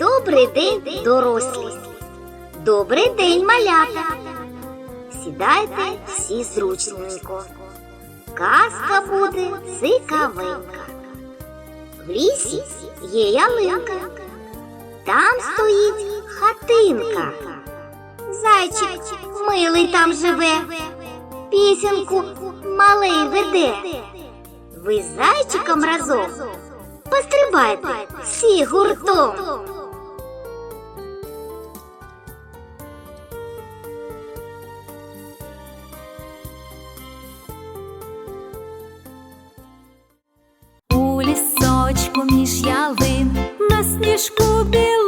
Добрий день, дорослі! Добрий день, малята! Сідайте всі зручненько. Казка буде цікавенька. В лісі є ялинка, там стоїть хатинка. Зайчик милий там живе, пісенку малий веде. Ви зайчиком разом пострибайте всі гуртом. У лісочку між ялин. На сніжку біленькі,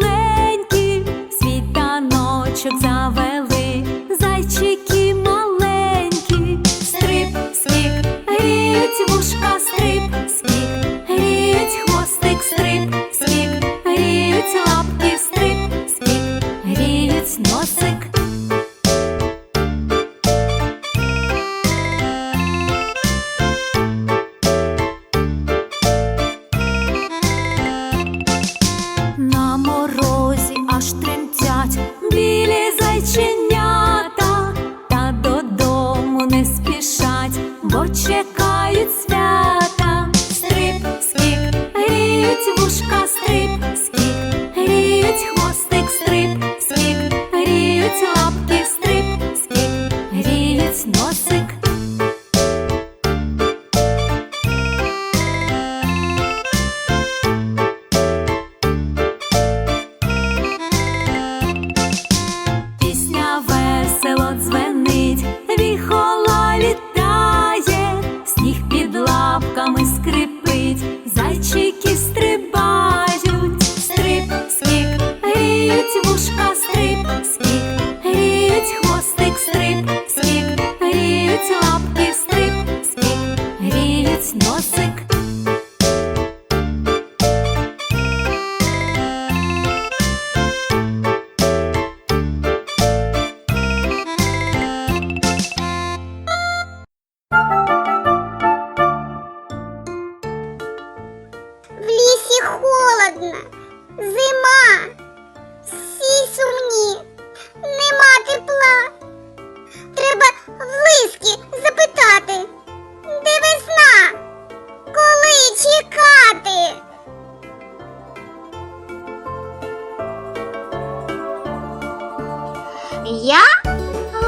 Я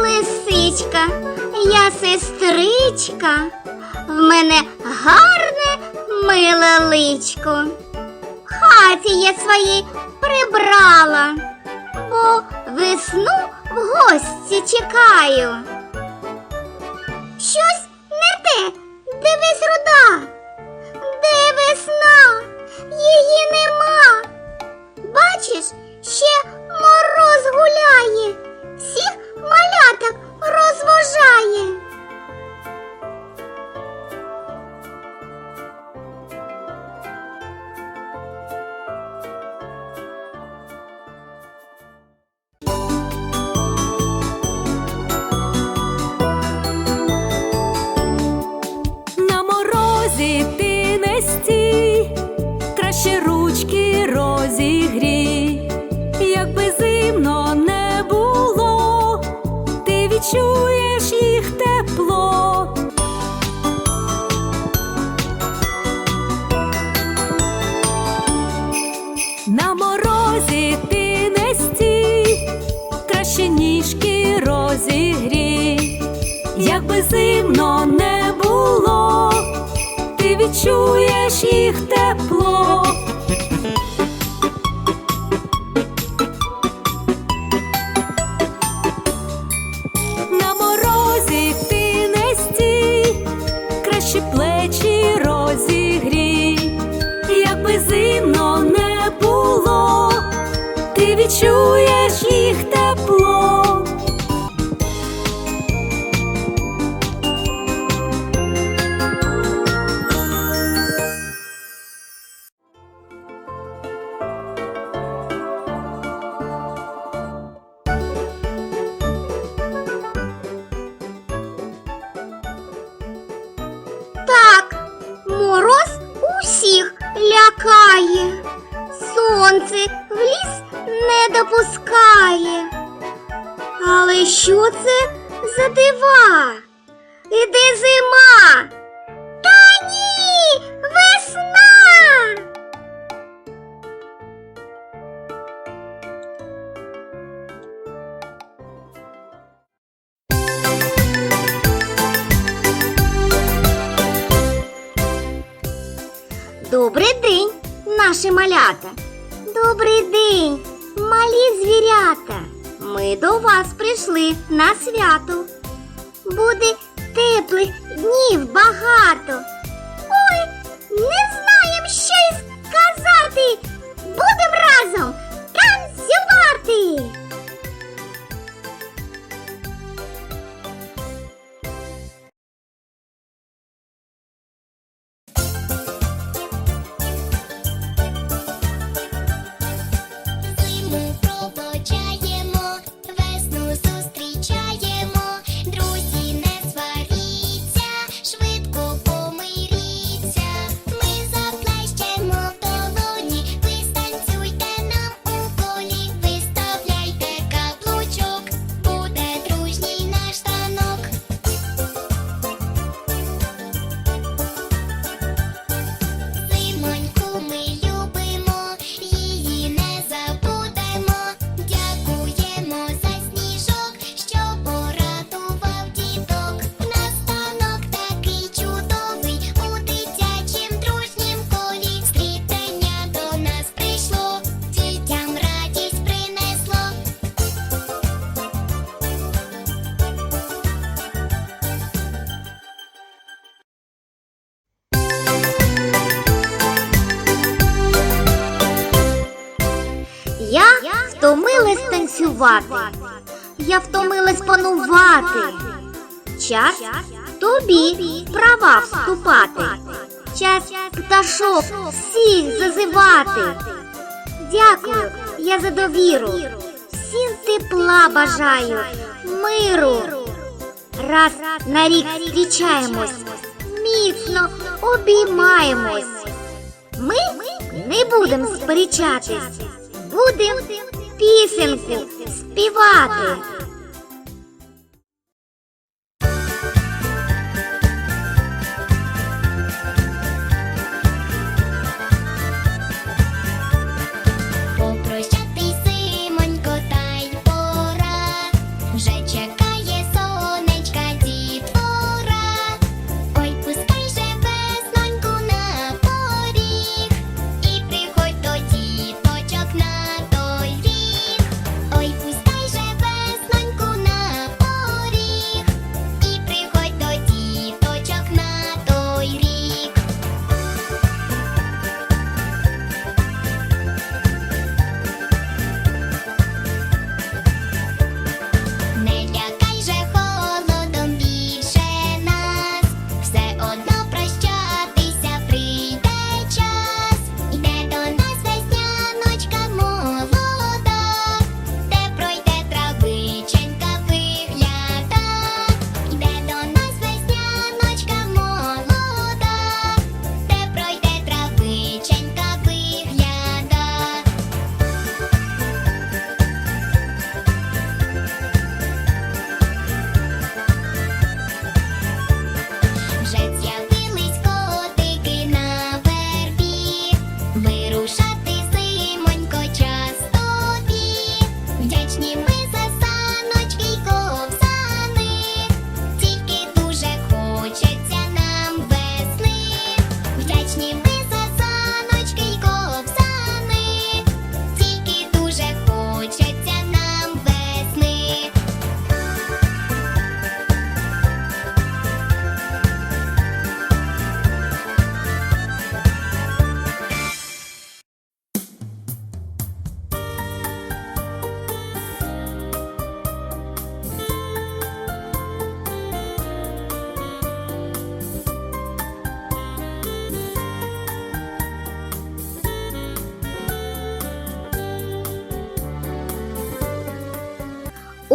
лисичка, я сестричка, в мене гарне миле личко. Хаті я своїй прибрала, бо весну в гості чекаю. Щось не те, дивись руда, де весна, її нема. Бачиш, ще мороз гуляє, всіх маляток розважає. На морозі ти На морозі ти не стій, краще ніжки розігрій, якби зимно не було, ти відчуєш їх тепло. сонце в ліс не допускає. Але що це за дива? Іде зима? Та ні, весна. Добрий день, наші малята. Добрий день, малі звірята. Ми до вас прийшли на свято. Буде теплих днів багато. працювати. Я втомилась панувати. Час тобі права вступати. Час пташок всіх зазивати. Дякую, я за довіру. Всім тепла бажаю, миру. Раз на рік зустрічаємось, міцно обіймаємось. Ми не будемо сперечатись, будемо пісенку співати.